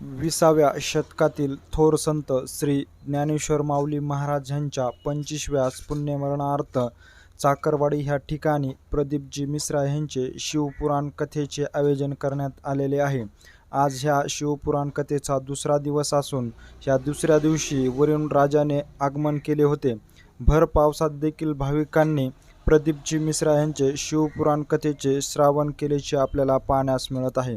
विसाव्या शतकातील थोर संत श्री ज्ञानेश्वर माऊली महाराज यांच्या पंचवीसव्या पुण्यमरणार्थ चाकरवाडी ह्या ठिकाणी प्रदीपजी मिश्रा यांचे शिवपुराण कथेचे आयोजन करण्यात आलेले आहे. आज ह्या शिवपुराण कथेचा दुसरा दिवस असून ह्या दुसऱ्या दिवशी वरुण राजाने आगमन केले होते. भर पावसात देखील भाविकांनी प्रदीपजी मिश्रा यांचे शिवपुराण कथेचे श्रावण केल्याचे आपल्याला पाहण्यास मिळत आहे.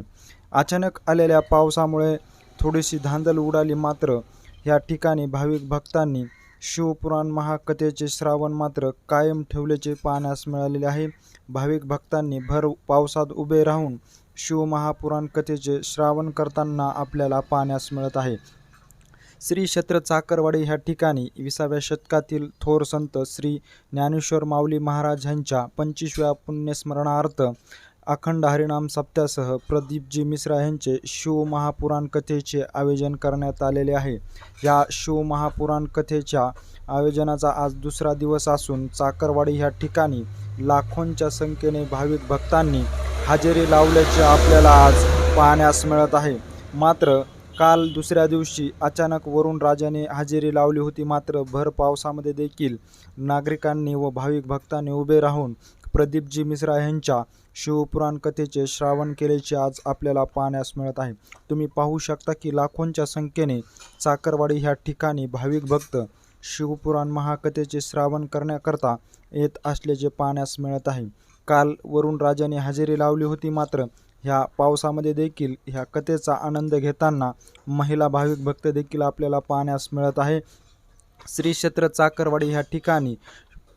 अचानक आलेल्या पावसामुळे थोडीशी धांदल उडाली मात्र या ठिकाणी भाविक भक्तांनी शिवपुराण महाकथेचे श्रावण मात्र कायम ठेवल्याचे पाहण्यास मिळालेले आहे. भाविक भक्तांनी भर पावसात उभे राहून शिवमहापुराण कथेचे श्रावण करताना आपल्याला पाहण्यास मिळत आहे. श्री क्षेत्र चाकरवाडी ह्या ठिकाणी विसाव्या शतकातील थोर संत श्री ज्ञानेश्वर माऊली महाराज यांच्या पंचवीसव्या पुण्यस्मरणार्थ अखंड हरिनाम सप्त्यासह प्रदीपजी मिश्रा यांचे शिवमहापुराण कथेचे आयोजन करण्यात आलेले आहे. या शिवमहापुराण कथेच्या आयोजनाचा आज दुसरा दिवस असून चाकरवाडी ह्या ठिकाणी लाखोंच्या संख्येने भाविक भक्तांनी हजेरी लावल्याचे आपल्याला आज पाहण्यास मिळत आहे. मात्र काल दुसऱ्या दिवशी अचानक वरुण राजाने हजेरी लावली होती. मात्र भर पावसामध्ये देखील नागरिकांनी व भाविक भक्तांनी उभे राहून प्रदीपजी मिश्रा यांच्या शिवपुराण कथेचे श्रावण केल्याचे आज आपल्याला पाहण्यास मिळत आहे. तुम्ही पाहू शकता की लाखोंच्या संख्येने चाकरवाडी ह्या ठिकाणी भाविक भक्त शिवपुराण महाकथेचे श्रावण करण्याकरता येत असल्याचे पाहण्यास मिळत आहे. काल वरुण राजाने हजेरी लावली होती मात्र ह्या पावसामध्ये देखील ह्या कथेचा आनंद घेताना महिला भाविक भक्त देखील आपल्याला पाहण्यास मिळत आहे. श्री क्षेत्र चाकरवाडी ह्या ठिकाणी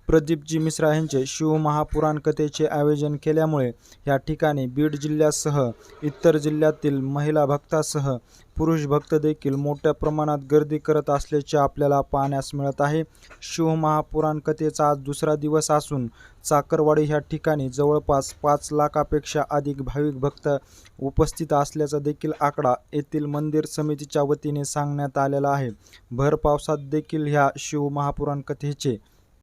प्रदीपजी मिश्रा यांचे शिवमहापुराण कथेचे आयोजन केल्यामुळे या ठिकाणी बीड जिल्ह्यासह इतर जिल्ह्यातील महिला भक्तासह पुरुष भक्त देखील मोठ्या प्रमाणात गर्दी करत असल्याचे आपल्याला पाहण्यास मिळत आहे. शिवमहापुराण कथेचा आज दुसरा दिवस असून चाकरवाडी ह्या ठिकाणी जवळपास पाच लाखापेक्षा अधिक भाविक भक्त उपस्थित असल्याचा देखील आकडा येथील मंदिर समितीच्या वतीने सांगण्यात आलेला आहे. भर पावसात देखील ह्या शिवमहापुराण कथेचे